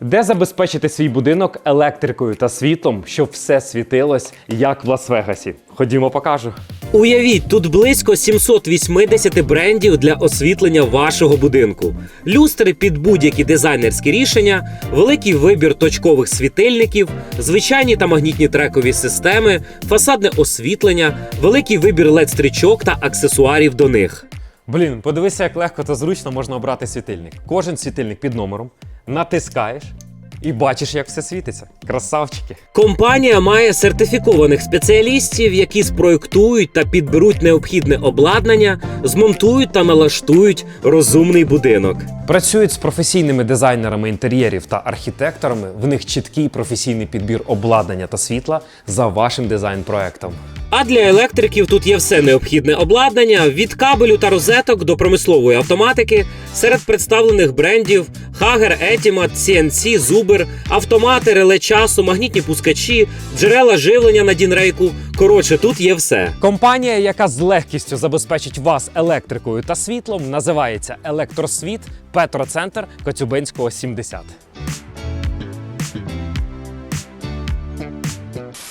Де забезпечити свій будинок електрикою та світлом, щоб все світилось, як в Лас-Вегасі? Ходімо, покажу. Уявіть, тут близько 780 брендів для освітлення вашого будинку, люстри під будь-які дизайнерські рішення, великий вибір точкових світильників, звичайні та магнітні трекові системи, фасадне освітлення, великий вибір led стрічок та аксесуарів до них. Блін, подивися, як легко та зручно можна обрати світильник. Кожен світильник під номером, натискаєш і бачиш, як все світиться. Красавчики. Компанія має сертифікованих спеціалістів, які спроектують та підберуть необхідне обладнання, змонтують та налаштують розумний будинок. Працюють з професійними дизайнерами інтер'єрів та архітекторами. В них чіткий професійний підбір обладнання та світла за вашим дизайн-проектом. А для електриків тут є все необхідне обладнання від кабелю та розеток до промислової автоматики. Серед представлених брендів Hager, Етімат, CNC, Зубер, автомати, реле часу, магнітні пускачі, джерела живлення на Дінрейку. Коротше, тут є все. Компанія, яка з легкістю забезпечить вас електрикою та світлом, називається Електросвіт Петроцентр Коцюбинського 70.